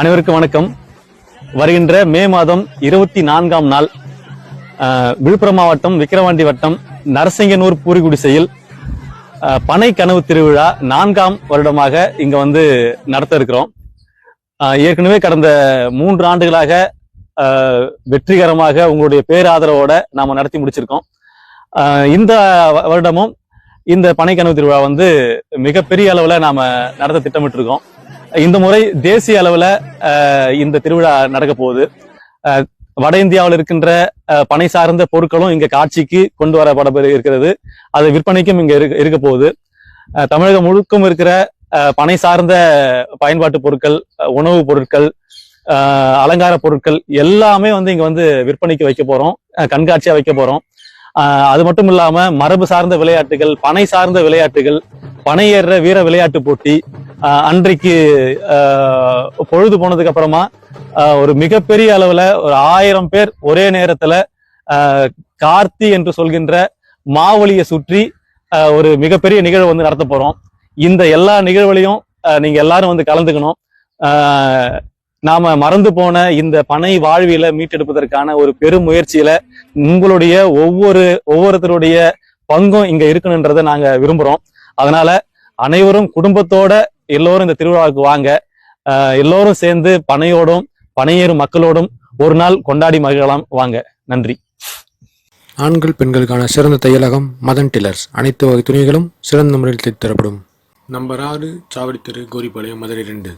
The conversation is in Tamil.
அனைவருக்கும் வணக்கம். வருகின்ற மே மாதம் இருபத்தி நான்காம் நாள் விழுப்புரம் மாவட்டம் விக்கிரவாண்டி வட்டம் நரசிங்கனூர் பூரிகுடிசையில் பனை கனவு திருவிழா நான்காம் வருடமாக இங்க வந்து நடத்த இருக்கிறோம் ஏற்கனவே கடந்த மூன்று ஆண்டுகளாக வெற்றிகரமாக உங்களுடைய பேராதரவோட நாம நடத்தி முடிச்சிருக்கோம். இந்த வருடமும் இந்த பனை கனவு திருவிழா வந்து மிகப்பெரிய அளவில் நாம நடத்த திட்டமிட்டிருக்கோம். இந்த முறை தேசிய அளவுல அஹ், இந்த திருவிழா நடக்க போகுது. வட இந்தியாவில் இருக்கின்ற பனை சார்ந்த பொருட்களும் இங்க காட்சிக்கு கொண்டு வரப்பட இருக்கிறது. அது விற்பனைக்கும் இங்க இருக்க இருக்க போகுது. தமிழகம் முழுக்கும் இருக்கிற அஹ், பனை சார்ந்த பயன்பாட்டு பொருட்கள் அஹ், உணவுப் பொருட்கள் அலங்கார பொருட்கள் எல்லாமே வந்து இங்க வந்து விற்பனைக்கு வைக்க போறோம். அஹ், கண்காட்சியா வைக்க போறோம். அது மட்டும் இல்லாம மரபு சார்ந்த விளையாட்டுகள் பனை சார்ந்த விளையாட்டுகள் பனை ஏறுற வீர விளையாட்டு போட்டி அன்றைக்கு பொழுது போனதுக்கு அப்புறமா ஒரு மிகப்பெரிய அளவுல ஒரு ஆயிரம் பேர் ஒரே நேரத்துல கார்த்தி என்று சொல்கின்ற மாவழியை சுற்றி ஒரு மிகப்பெரிய நிகழ்வு வந்து நடத்த போறோம். இந்த எல்லா நிகழ்வுலையும் நீங்க எல்லாரும் வந்து கலந்துக்கணும். நாம மறந்து போன இந்த பனை வாழ்வியலை மீட்டெடுப்பதற்கான ஒரு பெரும் முயற்சியில உங்களுடைய ஒவ்வொரு ஒவ்வொருத்தருடைய பங்கும் இங்க இருக்கணுன்றதை நாங்க விரும்புறோம். அதனால அனைவரும் குடும்பத்தோட எல்லோரும் இந்த திருவிழாவுக்கு வாங்க. எல்லோரும் சேர்ந்து பனையோடும் பனையேறும் மக்களோடும் ஒரு நாள் கொண்டாடி மகிழலாம். வாங்க. நன்றி. ஆண்கள் பெண்களுக்கான சிறந்த தையலகம் மதன் டில்லர்ஸ் அனைத்து வகை துணிகளும் சிறந்த முறையில் தைத்து தரப்படும். நம்பர் ஆறு சாவடி கோரிப்பாளையம் மதுரை ரெண்டு.